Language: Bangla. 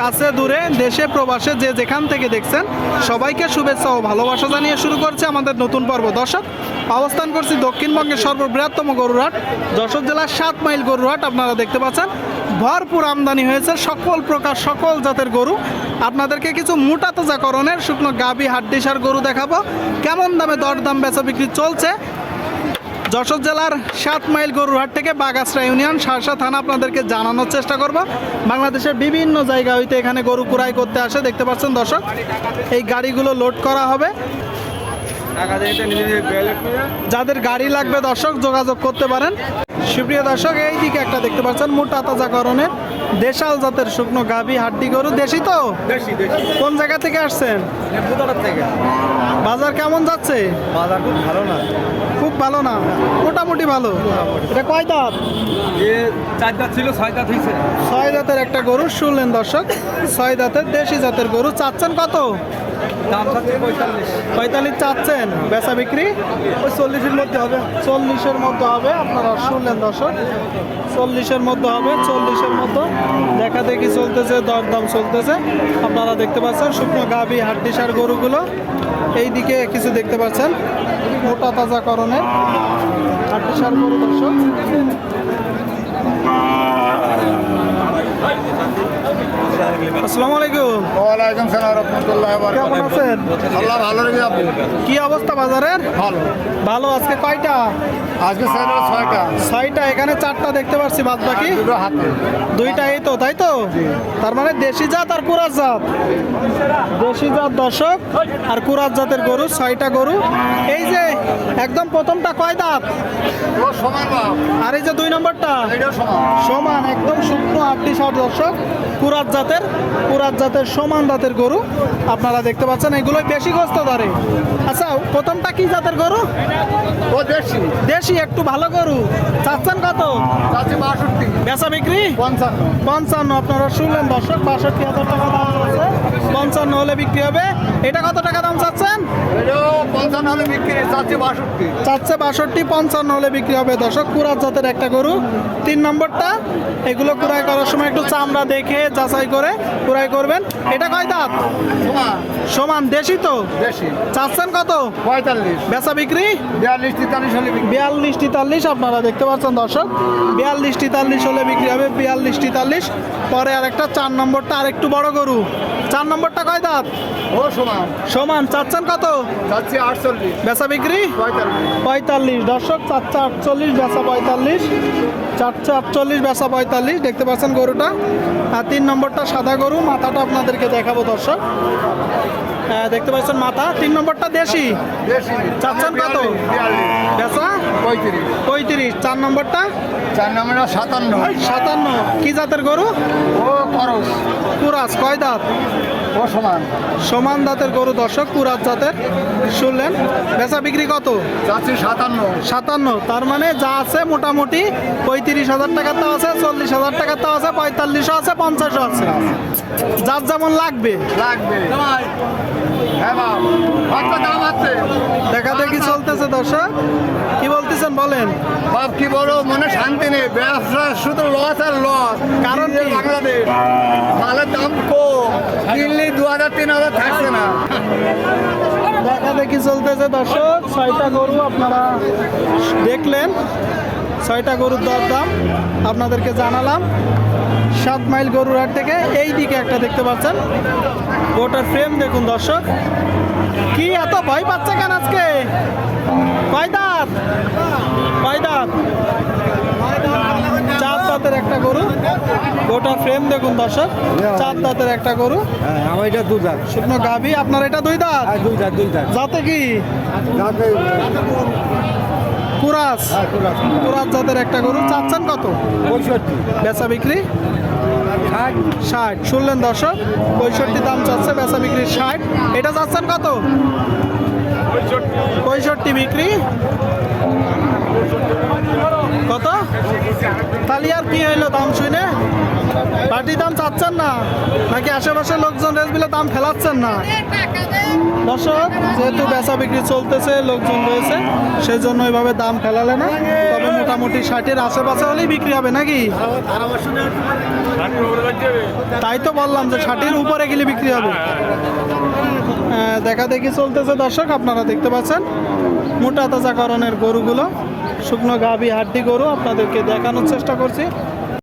কাছে দূরে, দেশে, প্রবাসে, যে যেখান থেকে দেখছেন, সবাইকে শুভেচ্ছা ও ভালোবাসা জানিয়ে শুরু করছে আমাদের নতুন পর্ব। দর্শক, অবস্থান করছি দক্ষিণবঙ্গের সর্ববৃহত্তম গরুরহাট, যশোর জেলার সাত মাইল গরুরহাট, আপনারা দেখতে পাচ্ছেন। ভরপুর আমদানি হয়েছে সকল প্রকার, সকল জাতের গরু। আপনাদেরকে কিছু মোটা তাজাকরণের শুকনো গাবি হাড্ডিসার গরু দেখাবো। কেমন দামে দরদাম বেচা বিক্রি চলছে? যশোর জেলার সাত মাইল গরুরহাট থেকে বাগাসরা ইউনিয়ন সারসা থানা আপনাদেরকে জানানোর চেষ্টা করব। বাংলাদেশের বিভিন্ন জায়গা হইতে এখানে গরু কুড়াই করতে আসে দেখতে পাচ্ছেন দর্শক এই গাড়িগুলো লোড করা হবে। যাদের গাড়ি লাগবে দর্শক যোগাযোগ করতে পারেন। সুপ্রিয় দর্শক এই দিকে একটা দেখতে পাচ্ছেন মোটা তাজাকরণের দেশাল জাতের শুকনো গাভি হাড্ডি গরু। দেশি তো? কোন জায়গা থেকে আসছেন? থেকে। বাজার কেমন যাচ্ছে? বাজার খুব ভালো না। ভালো না মোটামুটি ভালো। এটা কয় দাঁত? যে চার দাঁত ছিল ছয় দাঁত হয়েছে ছয় দাঁতের একটা গরু শুনলেন দর্শক ছয় দাঁতের দেশি জাতের গরু। চাচ্ছেন কত? দাম থাকছে পঁয়তাল্লিশ। পঁয়তাল্লিশ চাচ্ছেন? বেচা বিক্রি? ওই চল্লিশের মধ্যে হবে। চল্লিশের মধ্যে হবে, আপনারা শুনলেন দর্শক। চল্লিশের মধ্যে হবে, চল্লিশের মধ্যে দেখা দেখি চলতেছে, দরদাম চলতেছে। আপনারা দেখতে পাচ্ছেন শুকনো গাভি হাড্ডিসার গরুগুলো। এই দিকে কিছু দেখতে পাচ্ছেন, মোটা তাজা করণের হাড্ডিসার গরু দর্শক। আসসালামু আলাইকুম। ওয়ালাইকুম সালাম রহমতুল্লাহ কেমন আছেন? আল্লাহ ভালো রেখে আপনি? কি অবস্থা বাজারের? ভালো। ভালো আজকে কয়টা? আজকে স্যার ছয়টা। ছয়টা এখানে চারটা দেখতে পাচ্ছি বাদ বাকি দুইটা এই তো তাই তো? তার মানে দেশি জাত আর কুরাজ জাত। দেশি জাত দর্শক আর কুরাজ জাতের গরু ছয়টা গরু। এই যে একদম প্রথমটা কয় দাঁত? সমান আর এই যে দুই নম্বরটা? সমান। সমান ষাট দর্শক, কুরাত জাতের কুরাত জাতের সমান জাতের গরু আপনারা দেখতে পাচ্ছেন। এগুলোই বেশি গোস্ত ধরে। আচ্ছা প্রথমটা কি জাতের গরু? ও দেশি। দেশি একটু ভালো গরু। চাচ্ছেন কত? চাচ্ছি বাষট্টি। বেচা বিক্রি? পঞ্চান্ন। পঞ্চান্ন আপনারা শুনলেন দর্শক বাষট্টি হাজার টাকা দাম আছে। পঞ্চান্ন হলে বিক্রি হবে। এটা কত টাকা দাম চাচ্ছেন? পঞ্চান্ন হলে বিক্রি চাচ্ছি বাষট্টি। চাচ্ছে বাষট্টি পঞ্চান্ন হলে বিক্রি হবে। দর্শক কুরাত জাতের একটা গরু। তিন নম্বরটা এগুলো কুড়াই করার সময় একটু চামড়া দেখে যাচাই করে কুড়াই করবেন। এটা কয় দাঁত? সমান দেশি তো? দেশি। চাচ্ছেন কত? পঁয়তাল্লিশ। বেচা বিক্রি? বিয়াল্লিশ বিয়াল্লিশ তেতাল্লিশ আপনারা দেখতে পাচ্ছেন দর্শক। বিয়াল্লিশ তেতাল্লিশ হলে বিক্রি হবে। বিয়াল্লিশ তেতাল্লিশ। পরে আর একটা চার নম্বরটা আর একটু বড় গরু। চার নম্বরটা কয় দাঁত? ও সমান। সমান। চাচ্ছেন কত? চাচ্ছি আটচল্লিশ। বেচা বিক্রি? পঁয়তাল্লিশ। দর্শক চারশো আটচল্লিশ বেচা পঁয়তাল্লিশ। চারশো আটচল্লিশ বেচা পঁয়তাল্লিশ। দেখতে পাচ্ছেন গরুটা। আর তিন নম্বরটা সাদা গরু। মাথাটা আপনাদেরকে দেখাবো দর্শক। হ্যাঁ, দেখতে পাচ্ছেন মাথা। তিন নম্বরটা দেশি। দেশি। চাচ্ছেন কত? পঁয়ত্রিশ। পঁয়ত্রিশ চার নম্বরটা? চার নম্বরে সাতান্ন। সাতান্ন। কি জাতের গরু? ও খরচ কুরাজ কয় দাঁত? ও সমান। সমান দাঁতের গরু দর্শক কুরাজ জাতের। শুনলেন? বেচা বিক্রি কত? চাচ্ছি সাতান্ন। সাতান্ন। তার মানে যা আছে মোটামুটি পঁয়ত্রিশ হাজার টাকার তো আছে চল্লিশ হাজার টাকার তো আছে পঁয়তাল্লিশও আছে পঞ্চাশও আছে। যার যেমন লাগবে। লাগবে। হ্যাঁ দেখা দেখি চলতেছে দর্শক? কি বলতেছেন বলেন? বাপ কি বলো? মনে শান্তি নেই। ব্যবসা শুধু লস আর লস কারণ? বাংলাদেশ। মালের দাম কম। কিনলে দু হাজার তিন হাজার থাকছে না। দেখা দেখি চলতেছে দর্শক। ছয়টা গরু আপনারা দেখলেন। ছয়টা গরুর দরদাম আপনাদেরকে জানালাম। সাত মাইল গরুর হাট থেকে এই দিকে একটা দেখতে পাচ্ছেন। গোটার ফ্রেম দেখুন দর্শক। কি এত ভয় পাচ্ছে কেন আজকে? কয় দাঁত কয় দাঁত চার দাঁতের একটা গরু। গোটা ফ্রেম দেখুন দর্শক। চার দাঁতের একটা গরু। হ্যাঁ আমার এটা দুই দাঁত। শুকনো গাভী আপনার এটা দুই দাঁত? আর দুই দাঁত দুই দাঁত। যাতে কি? কুরাস। কুরাস। জাতের একটা গরু। চাচ্ছেন কত? বেচা বিক্রি? ষাট। ষাট। শুনলেন দর্শক পঁয়ষট্টি দাম চাচ্ছে বেচা বিক্রি ষাট। এটা চাচ্ছেন কত? পঁয়ষট্টি বিক্রি। কত? তাহলে আর কি হইল দাম শুনে? পার্টি দাম চাচ্ছেন না? নাকি আশেপাশে লোকজন রেসবিলে দাম ফেলাচ্ছেন না? দর্শক যেহেতু বেচা বিক্রি চলতেছে লোকজন রয়েছে সেই জন্য ওইভাবে দাম ফেলালে না। তবে মোটামুটি ষাটের আশেপাশে হলেই বিক্রি হবে নাকি? তাই তো বললাম যে ষাটের উপরে গেলে বিক্রি হবে। আহ, দেখা দেখি চলতেছে দর্শক আপনারা দেখতে পাচ্ছেন। মোটা তাজাকরণের গরুগুলো শুকনো গাভী হাড্ডি গরু আপনাদেরকে দেখানোর চেষ্টা করছি।